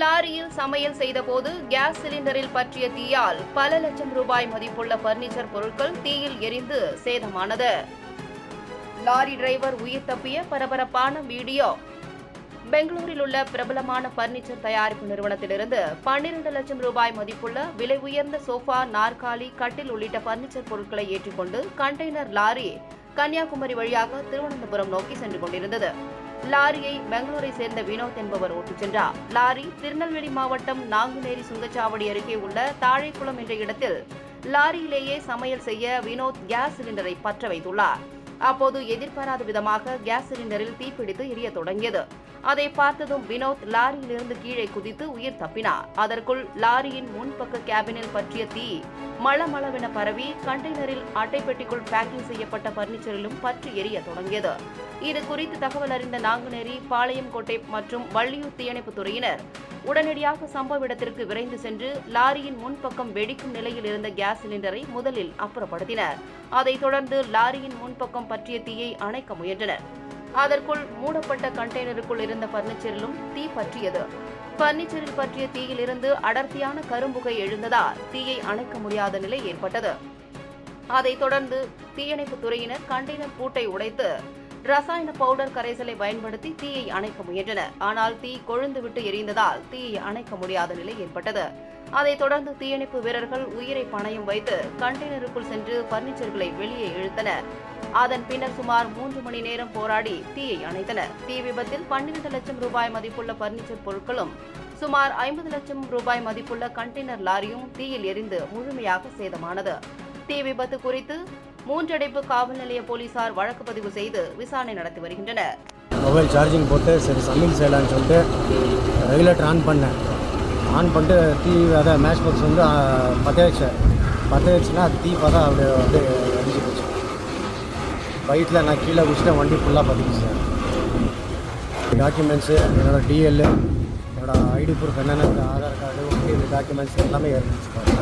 லாரியில் சமையல் செய்தபோது கேஸ் சிலிண்டரில் பற்றிய தீயால் பல லட்சம் ரூபாய் மதிப்புள்ள பர்னிச்சர் பொருட்கள் தீயில் எரிந்து சேதமானது. லாரி டிரைவர் உயிர் தப்பிய பரபரப்பான வீடியோ. பெங்களூரில் உள்ள பிரபலமான பர்னிச்சர் தயாரிப்பு நிறுவனத்திலிருந்து பன்னிரண்டு லட்சம் ரூபாய் மதிப்புள்ள விலை உயர்ந்த சோஃபா நாற்காலி கட்டில் உள்ளிட்ட பர்னிச்சர் பொருட்களை ஏற்றிக்கொண்டு கண்டெய்னர் லாரி கன்னியாகுமரி வழியாக திருவனந்தபுரம் நோக்கி சென்று கொண்டிருந்தது. லாரியை பெங்களூரை சேர்ந்த வினோத் என்பவர் ஓட்டிச் சென்றார். லாரி திருநெல்வேலி மாவட்டம் நாங்குநேரி சுங்கச்சாவடி அருகே உள்ள தாழைக்குளம் என்ற இடத்தில் லாரியிலேயே சமையல் செய்ய வினோத் கேஸ் சிலிண்டரை பற்ற வைத்துள்ளார். அப்போது எதிர்பாராத விதமாக கேஸ் சிலிண்டரில் தீப்பிடித்து எரிய தொடங்கியது. அதை பார்த்ததும் வினோத் லாரியிலிருந்து கீழே குதித்து உயிர் தப்பினார். அதற்குள் லாரியின் முன்பக்க கேபினில் பற்றிய தீ மளமளவென பரவி கண்டெய்னரில் அட்டைப்பெட்டிக்குள் பேக்கிங் செய்யப்பட்ட பர்னிச்சரிலும் பற்றி எரிய தொடங்கியது. இது குறித்து தகவல் அறிந்த நாங்குநேரி பாளையங்கோட்டை மற்றும் வள்ளியூர் தீயணைப்புத் துறையினர் உடனடியாக சம்பவ இடத்திற்கு விரைந்து சென்று லாரியின் முன்பக்கம் வெடிக்கும் நிலையில் இருந்த கேஸ் சிலிண்டரை முதலில் அப்புறப்படுத்தினர். அதைத் தொடர்ந்து லாரியின் முன்பக்கம் பற்றிய தீயை அணைக்க முயன்றனர். அதற்குள் மூடப்பட்ட கண்டெய்னருக்குள் இருந்த பர்னிச்சரிலும் தீ பற்றியது. பர்னிச்சரில் பற்றிய தீயிலிருந்து அடர்த்தியான கரும்புகை எழுந்ததால் தீயை அணைக்க முடியாத நிலை ஏற்பட்டது. அதைத் தொடர்ந்து தீயணைப்புத் துறையினர் கண்டெய்னர் பூட்டை உடைத்து ரசாயன பவுடர் கரைசலை பயன்படுத்தி தீயை அணைக்க முயன்றனர் ஆனால் தீ கொழுந்துவிட்டு எரிந்ததால் தீயை அணைக்க முடியாத நிலை ஏற்பட்டது. அதைத் தொடர்ந்து தீயணைப்பு வீரர்கள் உயிரை பணயம் வைத்து கண்டெய்னருக்குள் சென்று பர்னிச்சர்களை வெளியே இழுத்தனர். அதன் பின்னர் சுமார் மூன்று மணி நேரம் போராடி தீயை அணைத்தனர். தீ விபத்தில் பன்னிரண்டு லட்சம் ரூபாய் மதிப்புள்ள பர்னிச்சர் பொருட்களும் சுமார் ஐம்பது லட்சம் ரூபாய் மதிப்புள்ள கண்டெய்னர் லாரியும் தீயில் எரிந்து முழுமையாக சேதமானது. தீ விபத்து குறித்து மூன்றடைப்பு காவல் நிலைய போலீசார் வழக்கு பதிவு செய்து விசாரணை நடத்தி வருகின்றனர். மொபைல் சார்ஜிங் போட்டு சரி சமையல் செய்யலான்னு சொல்லிட்டு ரெகுலேட்டர் ஆன் பண்ணேன். ஆன் பண்ணிட்டு தீ அதை மேட்ச் பாக்ஸ் வந்து ஆ, பற்ற வச்சேன். பற்ற வச்சுன்னா அது தீ பார்த்தா அப்படி வந்து எரிஞ்சு போச்சு. பைக்கில் நான் கீழே குடிச்சிட்டேன் வண்டி ஃபுல்லாக பற்றிச்சு சார். டாக்குமெண்ட்ஸு என்னோடய டிஎல் என்னோடய ஐடி ப்ரூஃப் என்னென்ன ஆதார் கார்டு இந்த டாக்குமெண்ட்ஸ் எல்லாமே இருந்துச்சு